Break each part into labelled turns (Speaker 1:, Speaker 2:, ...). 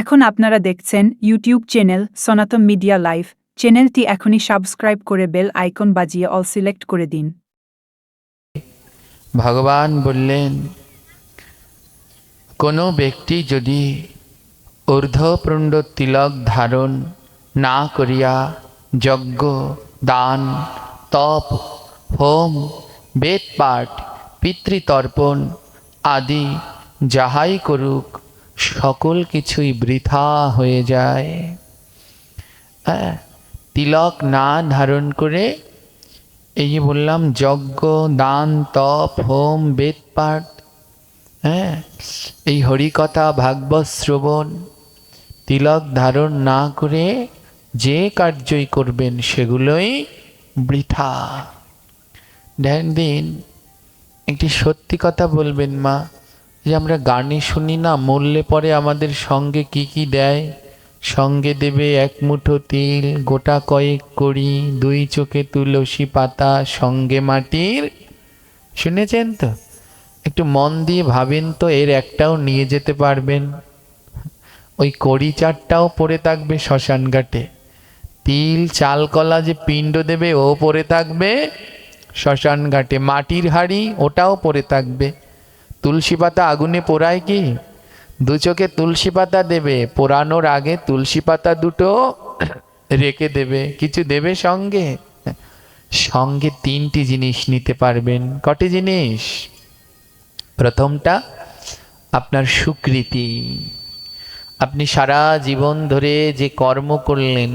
Speaker 1: এখন আপনারা দেখছেন YouTube channel Sanatan media live চ্যানেলটি এখনই সাবস্ক্রাইব করে বেল আইকন বাজিয়ে অল সিলেক্ট করে দিন।
Speaker 2: ভগবান বললেন, কোনো ব্যক্তি যদি ঊর্ধ্বপুণ্ড তিলক ধারণ না করিয়া যজ্ঞ, দান, তপ, হোম, বেদপাঠ, পিতৃতর্পণ আদি যাহাই করুক সকল কিছুই বৃথা হয়ে যায়। হ্যাঁ তিলক না ধারণ করে, এই যে বললাম, যজ্ঞ, দান, তপ, হোম বেদপাঠ হ্যাঁ এই হরিকথা, ভাগবত, শ্রবণ, তিলক ধারণ না করে যে কার্যই করবেন সেগুলোই বৃথা। ধ্যান দিন, একটি সত্যি কথা বলবেন মা যে আমরা গানে শুনি না, মরলে পরে আমাদের সঙ্গে কি কি দেয়? সঙ্গে দেবে এক মুঠো তিল, গোটা কয়েক করি দুই চোখে তুলসী পাতা, সঙ্গে মাটির। শুনেছেন তো? একটু মন দিয়ে ভাবেন তো, এর একটাও নিয়ে যেতে পারবেন। ওই কড়ি চারটাও পড়ে থাকবে শ্মশান ঘাটে। তিল, চাল, কলা যে পিণ্ড দেবে, ও পড়ে থাকবে শ্মশান ঘাটে। মাটির হাড়ি, ওটাও পড়ে থাকবে। তুলসী পাতা আগুনে পোড়ায় কি? দু চোখে তুলসী পাতা দেবে, পোড়ানোর আগে তুলসী পাতা দুটো রেখে দেবে, কিছু দেবে সঙ্গে? সঙ্গে তিনটি জিনিস নিতে পারবেন। কটি জিনিস? প্রথমটা, আপনার সুকৃতি। আপনি সারা জীবন ধরে যে কর্ম করলেন,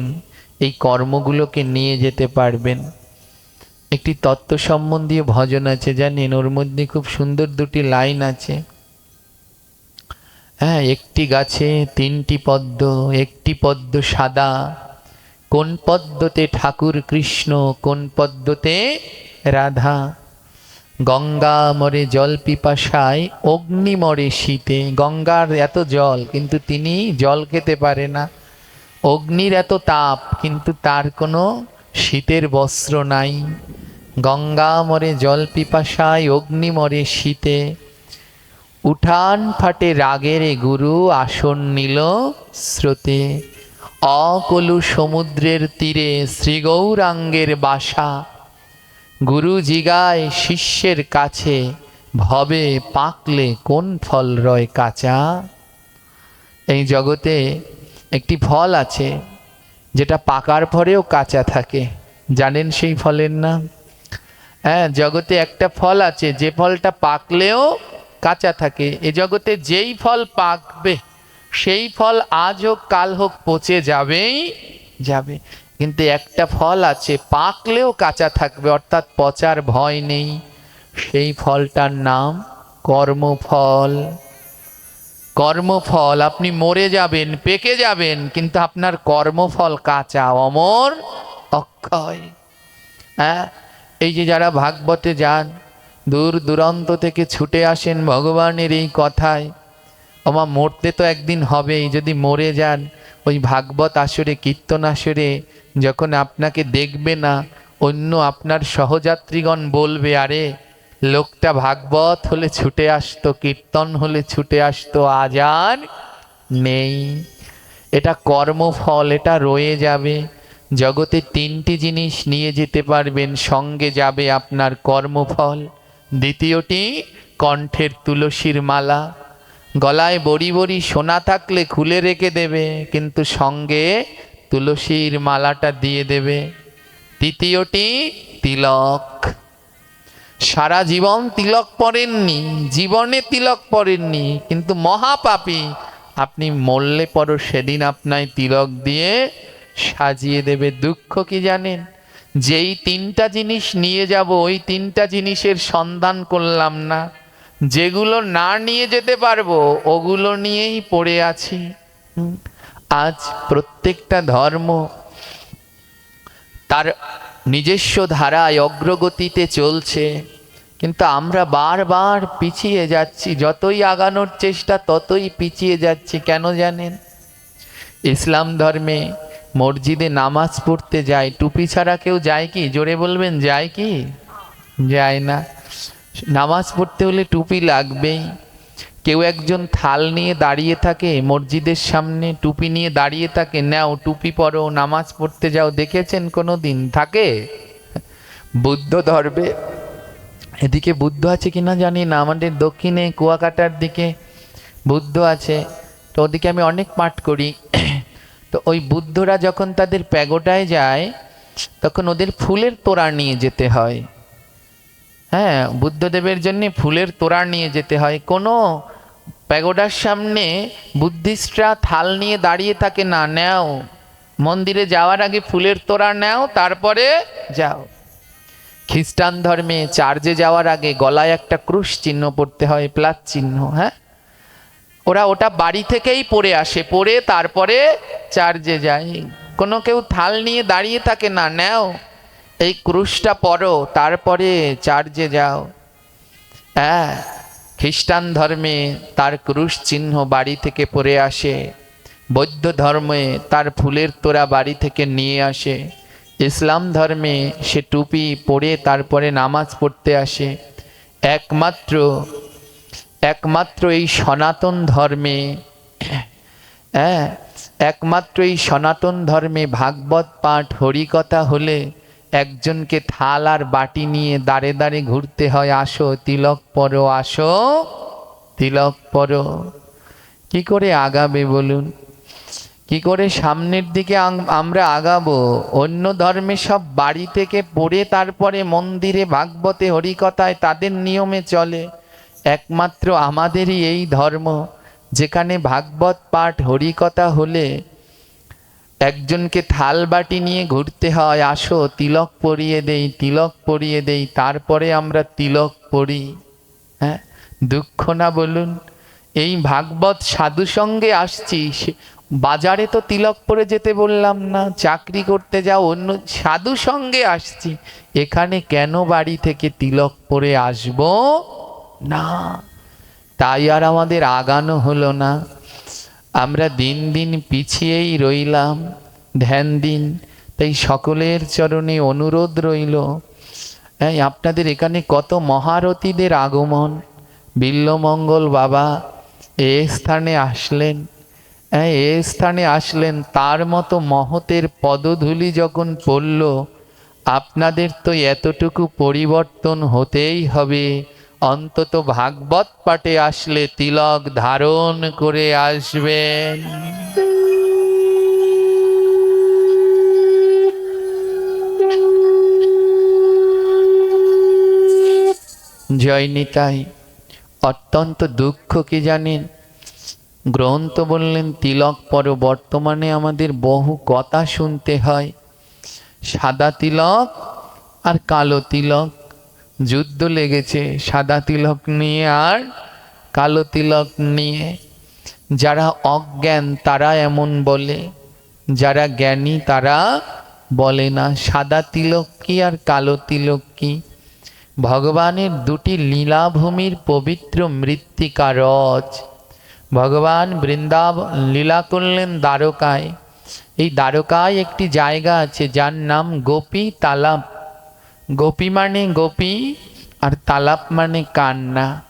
Speaker 2: এই কর্মগুলোকে নিয়ে যেতে পারবেন। একটি তত্ত্ব সম্বন্ধীয় ভজন আছে, জানেন? ওর মধ্যে খুব সুন্দর দুটি লাইন আছে। হ্যাঁ একটি গাছে তিনটি পদ্ম, একটি পদ্ম সাদা। কোন পদ্মতে ঠাকুর কৃষ্ণ, কোন পদ্মতে রাধা? গঙ্গা মরে জল পিপাসায়, অগ্নি মরে শীতে। গঙ্গার এত জল, কিন্তু তিনি জল খেতে পারে না। অগ্নির এত তাপ, কিন্তু তার কোনো শীতের বস্ত্র নাই। গঙ্গা মরে জল পিপাসায় অগ্নি মরে শীতে। উঠান ফাটে রাগের গুরু, আসন নিল স্রোতে। অকলু সমুদ্রের তীরে শ্রীগৌরাঙ্গের বাসা। গুরু জিগায় শিষ্যের কাছে, ভবে পাকলে কোন ফল রয় কাঁচা? এই জগতে একটি ফল আছে যেটা পাকার পরেও কাঁচা থাকে। জানেন সেই ফলের নাম? হ্যাঁ জগতে একটা ফল আছে, যে ফলটা পাকলেও কাঁচা থাকে। এ জগতে যেই ফল পাকবে, সেই ফল আজ হোক, কাল হোক, পচে যাবেই যাবে। কিন্তু একটা ফল আছে, পাকলেও কাঁচা থাকবে, অর্থাৎ পচার ভয় নেই। সেই ফলটার নাম কর্মফল। কর্মফল, আপনি মরে যাবেন, পেকে যাবেন, কিন্তু আপনার কর্মফল কাঁচা, অমর, অক্ষয়। হ্যাঁ? এই যে যারা ভাগবতে যান, দূর দূরান্ত থেকে ছুটে আসেন ভগবানের এই কথায়, ওমা মরতে তো একদিন হবেই, যদি মরে যান, ওই ভাগবত আসরে, কীর্তন আসরে, যখন আপনাকে দেখবে না, অন্য আপনার সহযাত্রীগণ বলবে, আরে লোকটা ভাগবত হলে ছুটে আসতো, কীর্তন হলে ছুটে আসতো আজ আর নেই। এটা কর্মফল, এটা রয়ে যাবে। জগতে তিনটি জিনিস নিয়ে যেতে পারবেন, সঙ্গে যাবে আপনার কর্মফল। দ্বিতীয়টি, কণ্ঠের তুলসীর মালা। গলায় বড়ি বড়ি সোনা থাকলে খুলে রেখে দেবে, কিন্তু সঙ্গে তুলসীর মালাটা দিয়ে দেবে। তৃতীয়টি, তিলক। সারা জীবন তিলক পরেননি জীবনে তিলক পরেননি কিন্তু মহাপাপী, আপনি মরলে পরও সেদিন আপনায় তিলক দিয়ে সাজিয়ে দেবে দুঃখ কি জানেন? যেই তিনটা জিনিস নিয়ে যাব, ওই তিনটা জিনিসের সন্ধান করলাম না। যেগুলো না নিয়ে যেতে পারব, ওগুলো নিয়েই পড়ে আছি। আজ প্রত্যেকটা ধর্ম তার নিজস্ব ধারায় অগ্রগতিতে চলছে। কিন্তু আমরা বারবার পিছিয়ে যাচ্ছি। যতই আগানোর চেষ্টা, ততই পিছিয়ে যাচ্ছি, কেন জানেন? ইসলাম ধর্মে মসজিদে নামাজ পড়তে যায় টুপি ছাড়া কেউ যায় কি? জোরে বলবেন, যায় কি? যায় না। নামাজ পড়তে হলে টুপি লাগবেই। কেউ একজন থাল নিয়ে দাঁড়িয়ে থাকে মসজিদের সামনে, টুপি নিয়ে দাঁড়িয়ে থাকে, নাও, টুপি পরো, নামাজ পড়তে যাও। দেখেছেন কোনো দিন থাকে? বুদ্ধ ধর্মে এদিকে বুদ্ধ আছে কিনা জানি না, আমাদের দক্ষিণে, কুয়াকাটার দিকে বুদ্ধ আছে। তো ওদিকে আমি অনেক পাঠ করি। তো ওই বুদ্ধরা যখন তাদের প্যাগোটায় যায়, তখন ওদের ফুলের তোড়া নিয়ে যেতে হয়। হ্যাঁ বুদ্ধদেবের জন্য ফুলের তোড়া নিয়ে যেতে হয়। কোনো প্যাগোডার সামনে বুদ্ধিস্টরা থাল নিয়ে দাঁড়িয়ে থাকে, না, নেও। মন্দিরে যাওয়ার আগে ফুলের তোড়া নেও, তারপরে যাও। খ্রিস্টান ধর্মে চার্চে যাওয়ার আগে গলায় একটা ক্রুশ চিহ্ন পড়তে হয়, প্লাস চিহ্ন হ্যাঁ? ওরা ওটা বাড়ি থেকেই পড়ে আসে, পড়ে তারপরে চার্চে যায়। কোনো কেউ থাল নিয়ে দাঁড়িয়ে থাকে, না, নেও, এই ক্রুশটা পড়ো, তারপরে চার্চে যাও। হ্যাঁ খ্রিস্টান ধর্মে তার ক্রুশ চিহ্ন বাড়ি থেকে পড়ে আসে, বৌদ্ধ ধর্মে তার ফুলের তোড়া বাড়ি থেকে নিয়ে আসে। ইসলাম ধর্মে সে টুপি পরে তারপরে নামাজ পড়তে আসে। একমাত্র একমাত্র এই সনাতন ধর্মে হ্যাঁ একমাত্র এই সনাতন ধর্মে ভাগবত পাঠ, হরিকথা হলে একজনকে থাল আর বাটি নিয়ে দাঁড়ে দাঁড়ে ঘুরতে হয়, আসো, তিলক পরো, আসো, তিলক পরো। কি করে আগাবে বলুন? কি করে সামনের দিকে আমরা আগাবো? অন্য ধর্মে সব বাড়ি থেকে পড়ে তারপরে মন্দিরে ভাগবতে হরিকথায় তাদের নিয়মে চলে। একমাত্র আমাদেরই এই ধর্ম, যেখানে ভাগবত পাঠ হরিকথা হলে একজনকে থাল বাটি নিয়ে ঘুরতে হয়, আসো, তিলক পরিয়ে দেই, তিলক পরিয়ে দেই, তারপরে আমরা তিলক পড়ি। হ্যাঁ দুঃখ না বলুন। এই ভাগবত সাধু সঙ্গে আসছি বাজারে তো তিলক পরে যেতে বললাম না, চাকরি করতে যাও, অন্য সাধু সঙ্গে আসছি। এখানে কেন বাড়ি থেকে তিলক পরে আসব? না, তাই আর আমাদের আগানো হলো না। আমরা দিন দিন পিছিয়েই রইলাম, ধ্যান দিন। তাই সকলের চরণে অনুরোধ রইল হ্যাঁ আপনাদের এখানে কত মহারথীদের আগমন? বিল্লমঙ্গল বাবা এ স্থানে আসলেন। এ স্থানে আসলেন, তার মতো মহতের পদধূলি যখন পড়ল, আপনাদের তো এতটুকু পরিবর্তন হতেই হবে। অন্তত ভাগবত পাঠে আসলে তিলক ধারণ করে আসবেন। জয় নিতাই, অত্যন্ত দুঃখ কি জানেন? গ্রন্থ বললেন, তিলক, পর বর্তমানে আমাদের বহু কথা শুনতে হয়। সাদা তিলক আর কালো তিলক। যুদ্ধ লেগেছে, সাদা তিলক নিয়ে আর কালো তিলক নিয়ে। যারা অজ্ঞান, তারা এমন বলে। যারা জ্ঞানী, তারা বলে না, সাদা তিলক কি আর কালো তিলক কি? ভগবানের দুটি লীলাভূমির পবিত্র মৃত্তিকা রজ। ভগবান বৃন্দাব লীলা করলেন দ্বারকায়। এই দ্বারকায় একটি জায়গা আছে, যার নাম গোপী তালাপ। গোপী মানে গোপী আর তালাপ মানে কান্না।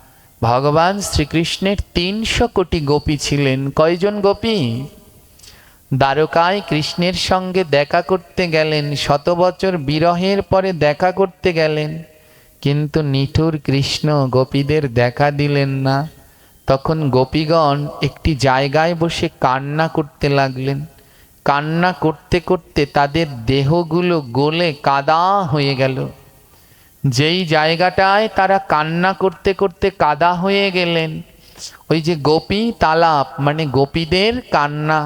Speaker 2: ভগবান শ্রীকৃষ্ণের তিনশো কোটি গোপী ছিলেন। কয়জন গোপী? দ্বারকায় কৃষ্ণের সঙ্গে দেখা করতে গেলেন, শত বছর বিরহের পরে দেখা করতে গেলেন। কিন্তু নিঠুর কৃষ্ণ গোপীদের দেখা দিলেন না। তখন গোপীগণ একটি জায়গায় বসে কান্না করতে লাগলেন। কান্না করতে করতে তাদের দেহগুলো গলে কাদা হয়ে গেল। যেই জায়গাটায় তারা কান্না করতে করতে কাদা হয়ে গেলেন, ওই যে গোপী তালাপ মানে গোপীদের কান্না।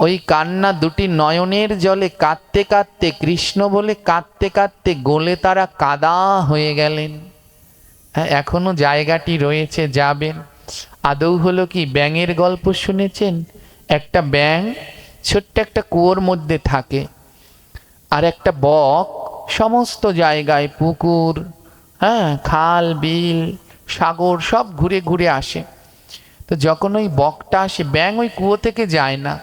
Speaker 2: ওই কান্না দুটি নয়নের জলে কাঁদতে কাঁদতে, কৃষ্ণ বলে কাঁদতে কাঁদতে গলে তারা কাদা হয়ে গেলেন। হ্যাঁ এখনও জায়গাটি রয়েছে, যাবেন। আদৌ হলো কি ব্যাঙের গল্প শুনেছেন? একটা ব্যাঙ ছোট্ট একটা কুয়োর মধ্যে থাকে। আর একটা বক সমস্ত জায়গায় পুকুর হ্যাঁ খাল, বিল, সাগর সব ঘুরে ঘুরে আসে। তো যখন ওই বকটা আসে, ব্যাঙ ওই কুয়ো থেকে যায় না।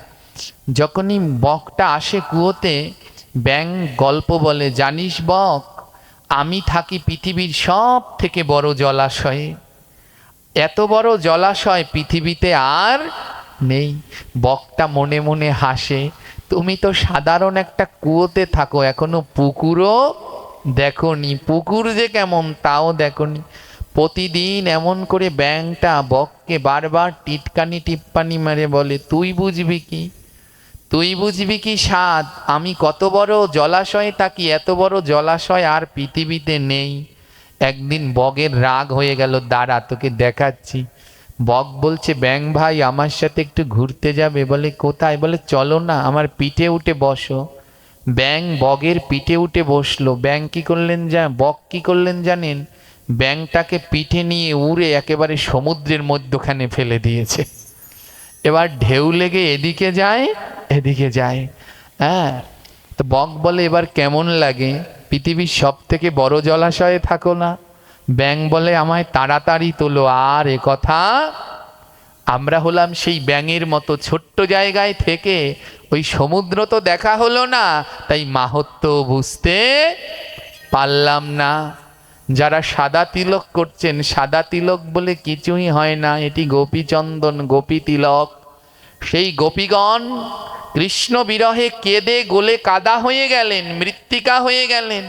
Speaker 2: যখনই বকটা আসে কুয়োতে, ব্যাঙ গল্প বলে, জানিস বক, আমি থাকি পৃথিবীর সব থেকে বড় জলাশয়ে। এত বড় জলাশয় পৃথিবীতে আর নেই। বকটা মনে মনে হাসে, তুমি তো সাধারণ একটা কুয়োতে থাকো, এখনও পুকুরও দেখনি। পুকুর যে কেমন, তাও দেখনি। প্রতিদিন এমন করে ব্যাংটা বককে বারবার টিটকানি টিপ্পানি মারে বলে, তুই বুঝবি কি? তুই বুঝবি কি স্বাদ আমি কত বড় জলাশয়ে থাকি, এত বড় জলাশয় আর পৃথিবীতে নেই। একদিন বগের রাগ হয়ে গেল, দাঁড়া তোকে দেখাচ্ছি। বক বলছে, ব্যাং ভাই, আমার সাথে একটু ঘুরতে যাবে। বলে, কোথায়? বলে, চলো না, আমার পিঠে উঠে বসো। ব্যাং বগের পিঠে উঠে বসল। ব্যাং কি করলেন যা বক কি করলেন জানেন? ব্যাংটাকে পিঠে নিয়ে উড়ে একেবারে সমুদ্রের মধ্যখানে ফেলে দিয়েছে। এবার ঢেউ লেগে এদিকে যায় এদিকে যায়। হ্যাঁ তো বক বলে, এবার কেমন লাগে? পৃথিবীর সব থেকে বড় জলাশয়ে থাকো না। ব্যাং বলে আমায় তাড়াতাড়ি তোলো। আর এ কথা, আমরা হলাম সেই ব্যাঙের মতো ছোট্ট জায়গায় থেকে ওই সমুদ্র তো দেখা হলো না, তাই মাহাত্ম বুঝতে পারলাম না। যারা সাদা তিলক করছেন, সাদা তিলক বলে কিছুই হয় না। এটি গোপীচন্দন গোপী তিলক সেই গোপীগণ কৃষ্ণ বিরহে কেঁদে গোলে কাদা হয়ে গেলেন, মৃত্তিকা হয়ে গেলেন।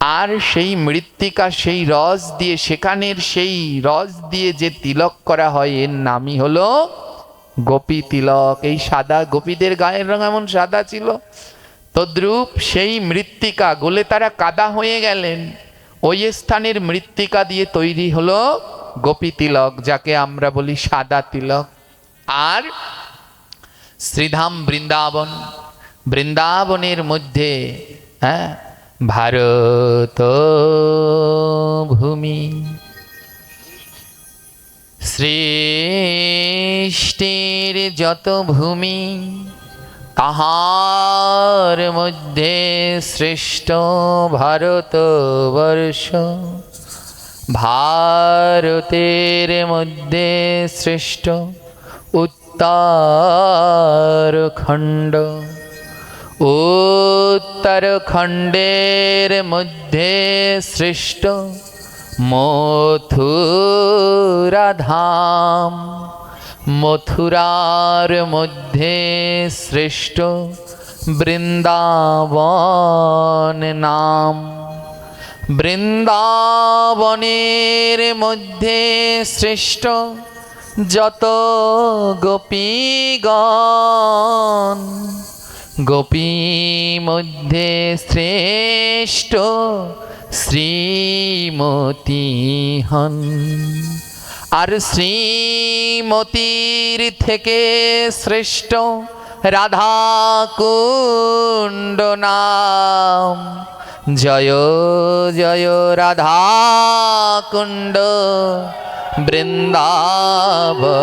Speaker 2: আর সেই মৃত্তিকা, সেই রস দিয়ে, সেখানের সেই রস দিয়ে যে তিলক করা হয়, এর নামই হলো গোপী তিলক। এই সাদা গোপীদের গায়ের রং এমন সাদা ছিল। তদ্রূপ সেই মৃত্তিকা, গোলে তারা কাদা হয়ে গেলেন। ওই স্থানের মৃত্তিকা দিয়ে তৈরি হলো গোপী তিলক, যাকে আমরা বলি সাদা তিলক। আর শ্রীধাম বৃন্দাবন, বৃন্দাবনের মধ্যে হ্যাঁ ভারত ভূমি সৃষ্টির যত ভূমি, তাহার মধ্যে শ্রেষ্ঠ ভারতবর্ষ। ভারতের মধ্যে শ্রেষ্ঠ উত্তরখণ্ড উত্তরখণ্ডের মধ্যে শ্রেষ্ঠ মথুরাধাম। মথুরার মধ্যে শ্রেষ্ঠ বৃন্দাবন নাম। বৃন্দাবনের মধ্যে শ্রেষ্ঠ যত গোপীগণ গোপী মধ্যে শ্রেষ্ঠ শ্রীমতী হন। আর শ্রীমতীর থেকে শ্রেষ্ঠ রাধা কুণ্ড নাম জয় জয় রাধা কুণ্ড বৃন্দাবন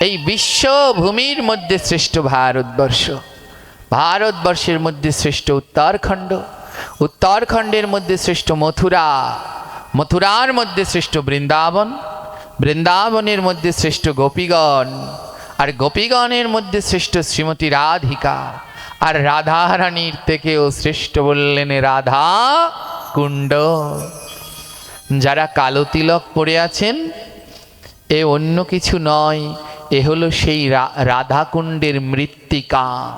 Speaker 2: এই বিশ্বভূমির মধ্যে শ্রেষ্ঠ ভারতবর্ষ, ভারতবর্ষের মধ্যে শ্রেষ্ঠ উত্তরাখণ্ড, উত্তরাখণ্ডের মধ্যে শ্রেষ্ঠ মথুরা, মথুরার মধ্যে শ্রেষ্ঠ বৃন্দাবন, বৃন্দাবনের মধ্যে শ্রেষ্ঠ গোপীগণ, আর গোপীগণের মধ্যে শ্রেষ্ঠ শ্রীমতী রাধিকা। আর রাধারানীর থেকেও শ্রেষ্ঠ বললেন, রাধা কুণ্ড, যারা কালো তিলক পড়ে আছেন, এ অন্য কিছু নয়, এ হলো সেই রাধাকুণ্ডের মৃত্তিকা।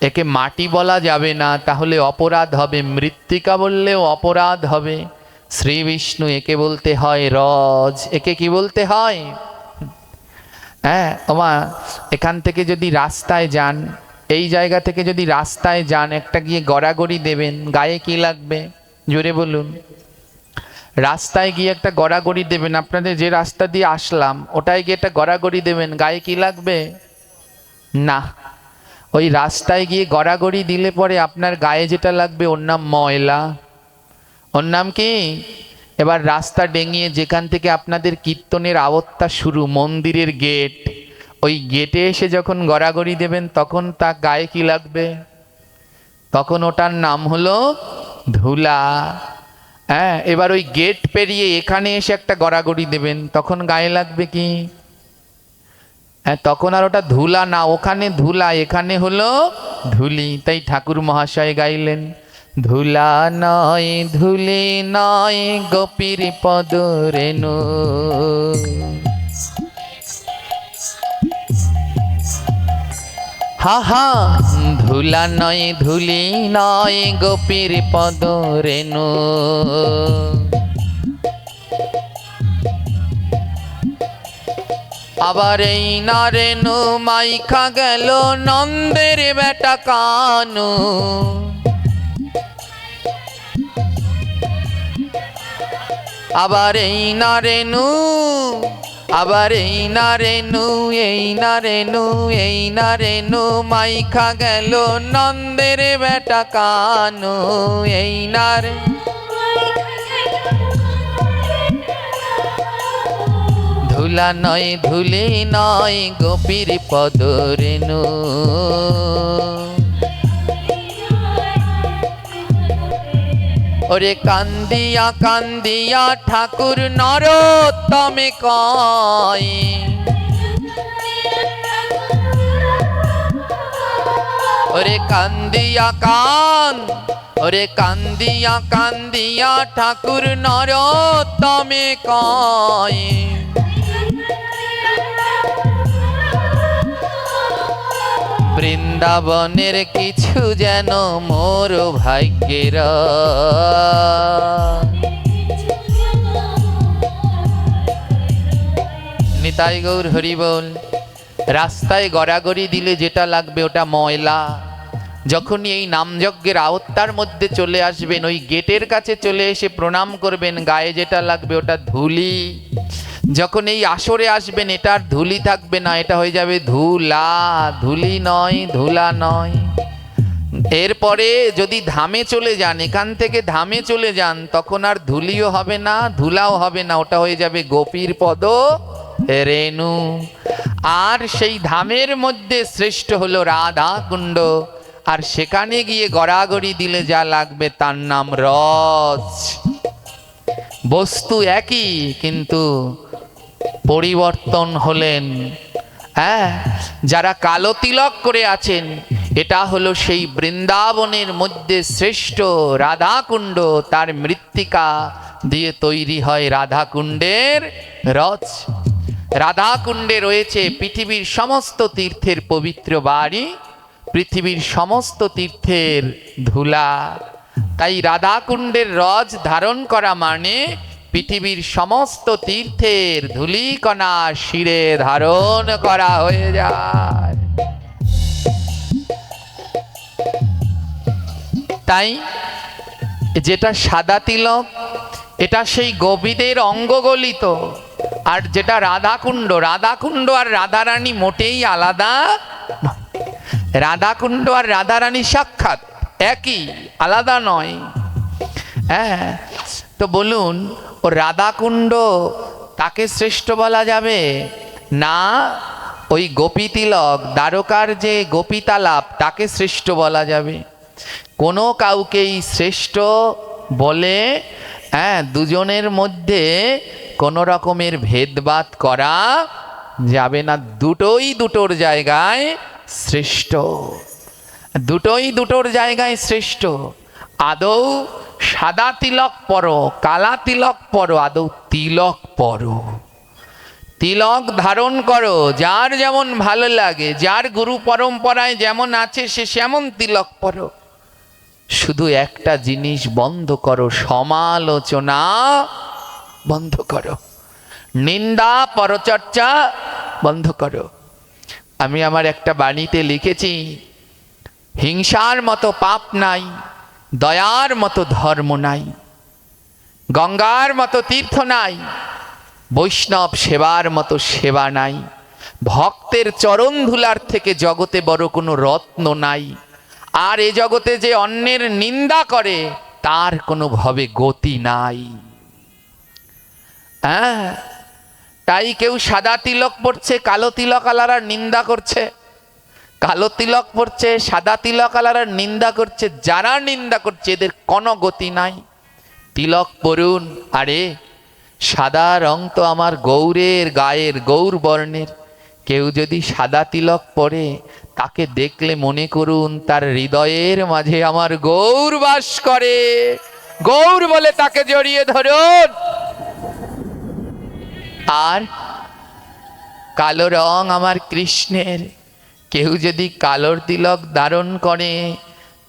Speaker 2: একে মাটি বলা যাবে না, তাহলে অপরাধ হবে। মৃত্তিকা বললেও অপরাধ হবে। শ্রী বিষ্ণু একে বলতে হয় রজ। একে কি বলতে হয়? হ্যাঁ ওমা, এখান থেকে যদি রাস্তায় যান এই জায়গা থেকে যদি রাস্তায় যান, একটা গিয়ে গড়াগড়ি দেবেন, গায়ে কি লাগবে? জোরে বলুন। রাস্তায় গিয়ে একটা গড়াগড়ি দেবেন, আপনাদের যে রাস্তা দিয়ে আসলাম, ওটায় গিয়ে একটা গড়াগড়ি দেবেন, গায়ে কি লাগবে? না। ওই রাস্তায় গিয়ে গড়াগড়ি দিলে পরে আপনার গায়ে যেটা লাগবে, ওর নাম ময়লা। ওর নাম কি? এবার রাস্তা ডেঙিয়ে যেখান থেকে আপনাদের কীর্তনের আবত্তা শুরু, মন্দিরের গেট। ওই গেটে এসে যখন গড়াগড়ি দেবেন, তখন তা গায়ে কি লাগবে? তখন ওটার নাম হলো ধুলা। হ্যাঁ এবার ওই গেট পেরিয়ে এখানে এসে একটা গড়াগড়ি দেবেন, তখন গায়ে লাগবে কি? হ্যাঁ তখন আর ওটা ধুলা না, ওখানে ধুলা, এখানে হলো ধুলি। তাই ঠাকুর মহাশয় গাইলেন, ধুলা নয়, ধুলি নয়, গোপীর পদ রেণু। হা হা। ধুলা নয়, ধুলি নয়, গোপীর পদ রেণু। আবার এই নারেনু মাইখা গেল নন্দের বেটা কানু। আবার এই নারেনু আবার এই নারেনু এই নারেনু এই নারেনু মাইখা গেল নন্দের বেটা কানু, এই না রে ধুলা নয়, ধুলি নয়, গোপীর পদ রেণু ওরে কান্দিয়া কান্দিয়া ঠাকুর কয় ওরে কান্দিয়া কান, ওরে কান্দিয়া কান্দিয়া ঠাকুর নরোত্তমে কয় বৃন্দাবনের কিছু যেন মোর ভাগ্যের নিতাই গৌর হরি বল, রাস্তায় গড়াগড়ি দিলে যেটা লাগবে ওটা ময়লা। যখনই এই নামযজ্ঞের আওত্তার মধ্যে চলে আসবেন, ওই গেটের কাছে চলে এসে প্রণাম করবেন, গায়ে যেটা লাগবে ওটা ধুলি। যখন এই আসরে আসবেন এটার ধুলি থাকবে না, এটা হয়ে যাবে ধুলা। ধুলি নয়, ধুলা নয়। এরপরে যদি ধামে চলে যান, এখান থেকে ধামে চলে যান, তখন আর ধুলিও হবে না, ধুলাও হবে না, ওটা হয়ে যাবে গোপীর পদ। রেণু। আর সেই ধামের মধ্যে শ্রেষ্ঠ হলো রাধা কুণ্ড। আর সেখানে গিয়ে গড়াগড়ি দিলে যা লাগবে তার নাম রজ বস্তু একই, কিন্তু পরিবর্তন হলেন। হ্যাঁ যারা কালো তিলক করে আছেন, এটা হলো সেই বৃন্দাবনের মধ্যে শ্রেষ্ঠ রাধাকুণ্ড তার মৃত্তিকা দিয়ে তৈরি হয় রাধাকুণ্ডের রথ। রাধাকুণ্ডে রয়েছে পৃথিবীর সমস্ত তীর্থের পবিত্র বাড়ি, পৃথিবীর সমস্ত তীর্থের ধুলা। তাই রাধাকুণ্ডের রজ ধারণ করা মানে পৃথিবীর সমস্ত তীর্থের ধুলিকণা শিরে ধারণ করা হয়ে যায়। তাই যেটা সাদা তিলক, এটা সেই গোপীদের অঙ্গগলিত। আর যেটা রাধাকুণ্ড রাধাকুণ্ড আর রাধারানী মোটেই আলাদা। রাধাকুণ্ড আর রাধারানী সাক্ষাৎ একই, আলাদা নয়। হ্যাঁ তো বলুন, ও রাধাকুণ্ড তাকে শ্রেষ্ঠ বলা যাবে? না, ওই গোপী তিলক দ্বারকার যে গোপী তালাপ তাকে শ্রেষ্ঠ বলা যাবে। কোনো কাউকেই শ্রেষ্ঠ বলে হ্যাঁ দুজনের মধ্যে কোনো রকমের ভেদভাত করা যাবে না। দুটোই দুটোর জায়গায় শ্রেষ্ঠ। দুটোই দুটোর জায়গায় শ্রেষ্ঠ। আদৌ সাদা তিলক পরো, কালা তিলক পরো, আদৌ তিলক পরো। তিলক ধারণ করো, যার যেমন ভালো লাগে, যার গুরু পরম্পরায় যেমন আছে, সে সেমন তিলক পরো। শুধু একটা জিনিস বন্ধ করো, সমালোচনা বন্ধ করো। নিন্দা, পরচর্চা বন্ধ করো। আমি আমার একটা বাণীতে লিখেছি, হিংসার মতো পাপ নাই, দয়ার মতো ধর্ম নাই, গঙ্গার মতো তীর্থ নাই, বৈষ্ণব সেবার মতো সেবা নাই, ভক্তের চরণ ধুলার থেকে জগতে বড় কোনো রত্ন নাই, আর এ জগতে যে অন্যের নিন্দা করে, তার কোনো ভাবে গতি নাই। হ্যাঁ তাই কেউ সাদা তিলক পড়ছে কালো তিলক আলারা নিন্দা করছে। কালো তিলক পড়ছে সাদা তিলক আলারা নিন্দা করছে, যারা নিন্দা করছে, এদের কোনো গতি নাই। তিলক পরুন, আরে, সাদা রং তো আমার গৌরের, গায়ের গৌর বর্ণের। কেউ যদি সাদা তিলক পরে, তাকে দেখলে মনে করুন তার হৃদয়ের মাঝে আমার গৌর বাস করে। গৌর বলে তাকে জড়িয়ে ধরুন। আর কালো রং আমার কৃষ্ণের। কেউ যদি কালোর তিলক ধারণ করে,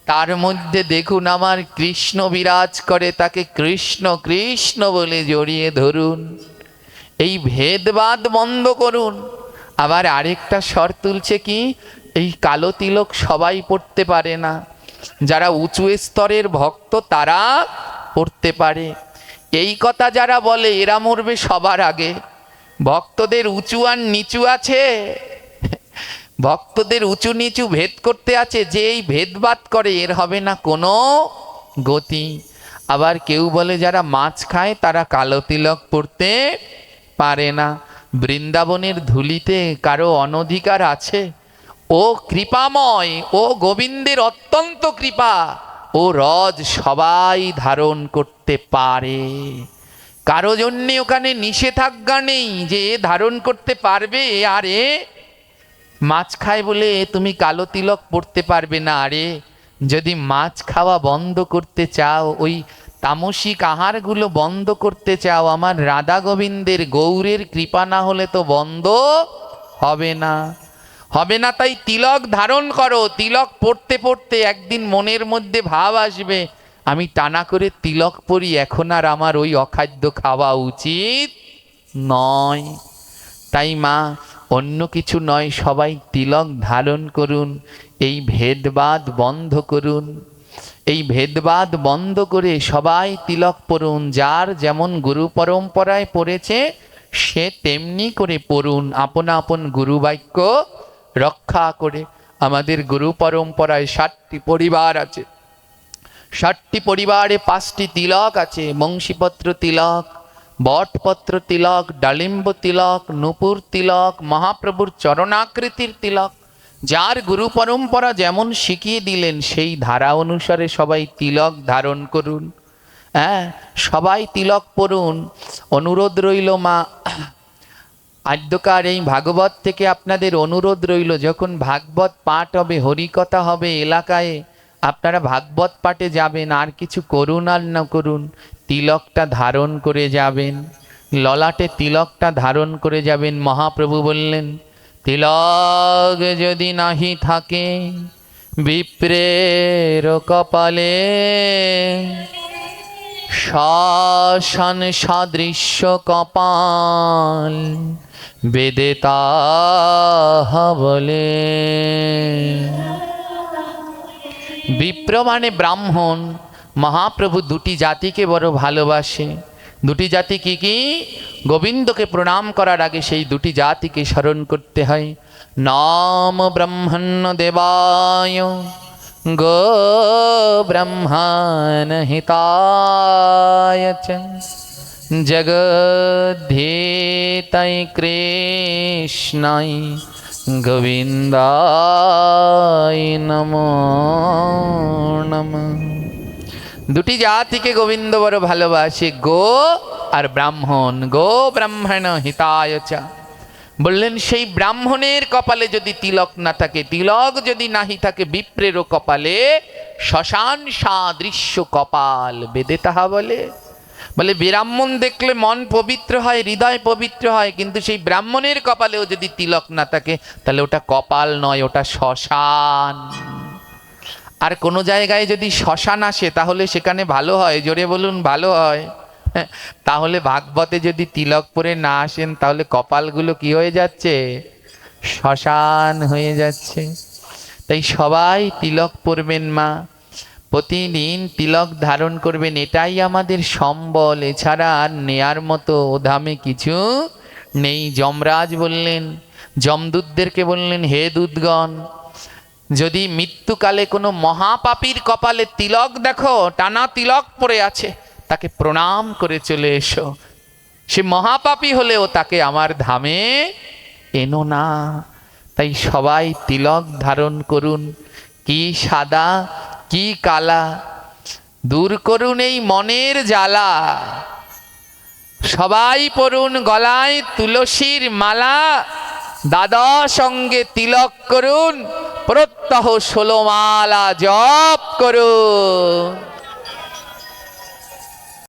Speaker 2: তার মধ্যে দেখুন আমার কৃষ্ণ বিরাজ করে, তাকে কৃষ্ণ কৃষ্ণ বলে জড়িয়ে ধরুন। এই ভেদবাদ বন্ধ করুন। আবার আরেকটা স্বর তুলছে কি? এই কালো তিলক সবাই পড়তে পারে না। যারা উঁচু স্তরের ভক্ত, তারা পড়তে পারে। এই কথা যারা বলে, এরা মরবে সবার আগে। ভক্তদের উঁচু আর নিচু আছে। ভক্তদের উঁচু নিচু ভেদ করতে আছে, যে এই ভেদবাদ করে, এর হবে না কোনো গতি। আবার কেউ বলে, যারা মাছ খায়, তারা কালো তিলক পড়তে পারে না। বৃন্দাবনের ধুলিতে কারও অনধিকার আছে। ও কৃপাময়, ও গোবিন্দের অত্যন্ত কৃপা, ও রজ সবাই ধারণ করতে পারে। কারও জন্যে ওখানে নিষেধাজ্ঞা নেই যে ধারণ করতে পারবে, আর মাছ খায় বলে তুমি কালো তিলক পড়তে পারবে না। আরে যদি মাছ খাওয়া বন্ধ করতে চাও, ওই তামসিক আহারগুলো বন্ধ করতে চাও, আমার রাধা গোবিন্দের গৌরের কৃপা না হলে তো বন্ধ হবে না। হবে না তাই তিলক ধারণ করো। তিলক পড়তে পড়তে একদিন মনের মধ্যে ভাব আসবে আমি টানা করে তিলক পরি, এখন আর আমার ওই অখাদ্য খাওয়া উচিত নয়। তাই মা, অন্য কিছু নয়, সবাই তিলক ধারণ করুন, এই ভেদবাদ বন্ধ করুন। এই ভেদবাদ বন্ধ করে সবাই তিলক পড়ুন, যার যেমন গুরু পরম্পরায় পড়েছে, সে তেমনি করে পড়ুন। আপনা আপন গুরু বাক্য রক্ষা করে। আমাদের গুরু পরম্পরায় ষাটটি পরিবার আছে। ষাটটি পরিবারে পাঁচটি তিলক আছে বংশীপত্র তিলক, বটপত্র তিলক, ডালিম্ব তিলক, নূপুর তিলক, মহাপ্রভুর চরণাকৃতির তিলক। যার গুরু পরম্পরা যেমন শিখিয়ে দিলেন, সেই ধারা অনুসারে সবাই তিলক ধারণ করুন। হ্যাঁ সবাই তিলক পড়ুন। অনুরোধ রইল মা, আদ্যকার এই ভাগবত থেকে আপনাদের অনুরোধ রইল, যখন ভাগবত পাঠ হবে, হরিকথা হবে এলাকায় আপনারা ভাগবত পাঠে যাবেন, আর কিছু করুন আর না করুন, তিলকটা ধারণ করে যাবেন। ললাটে তিলকটা ধারণ করে যাবেন, মহাপ্রভু বললেন, তিলক যদি নাহি থাকে, বিপ্রের কপালে শাসন সাদৃশ্য কপাল, বেদে তাহা বলে। বিপ্র মানে ব্রাহ্মণ, মহাপ্রভু দুটি জাতিকে বড় ভালোবাসে। দুটি জাতি কি কি? গোবিন্দকে প্রণাম করার আগে সেই দুটি জাতিকে স্মরণ করতে হয়। নাম ব্রহ্মণ্য দেবায়, গো ব্রহ্মণ হিতায় চ। জগদ্ধেতাই কৃষ্ণাই গোবিন্দায় নমো নম। দুটি জাতিকে গোবিন্দ বড় ভালোবাসে, গো আর ব্রাহ্মণ। গো ব্রাহ্মণ হিতায় চ। বললেন, সেই ব্রাহ্মণের কপালে যদি তিলক না থাকে, তিলক যদি নাহি থাকে, বিপ্রেরও কপালে শ্মশান সাদৃশ্য কপাল বেদে তাহা বলে। বলে ব্রাহ্মণ দেখলে মন পবিত্র হয় হৃদয় পবিত্র হয় কিন্তু সেই ব্রাহ্মণের কপালেও যদি তিলক না থাকে তাহলে ওটা কপাল নয় ওটা শ্মশান। আর কোনো জায়গায় যদি শ্মশান আসে তাহলে সেখানে ভালো হয় জোরে বলুন ভালো হয়। হ্যাঁ, তাহলে ভাগবতে যদি তিলক পরে না আসেন তাহলে কপালগুলো কি হয়ে যাচ্ছে? শ্মশান হয়ে যাচ্ছে। তাই সবাই তিলক পরবেন মা। প্রতিদিন তিলক ধারণ করবেন, এটাই আমাদের সম্বল। এছাড়া আর নেয়ার মতো ধামে কিছু নেই। যমরাজ বললেন, যমদূতদেরকে বললেন, হে দুধগণ যদি মৃত্যুকালে কোনো মহাপাপীর কপালে তিলক দেখো, টানা তিলক পড়ে আছে, তাকে প্রণাম করে চলে এসো। সে মহাপাপী হলেও তাকে আমার ধামে এনো না। তাই সবাই তিলক ধারণ করুন। কি সাদা, কি কালা, দূর করুন এই মনের জ্বালা। সবাই পড়ুন গলায় তুলসীর মালা দাদা সঙ্গে তিলক করুন, প্রত্যহ ষোলো মালা জপ করুন।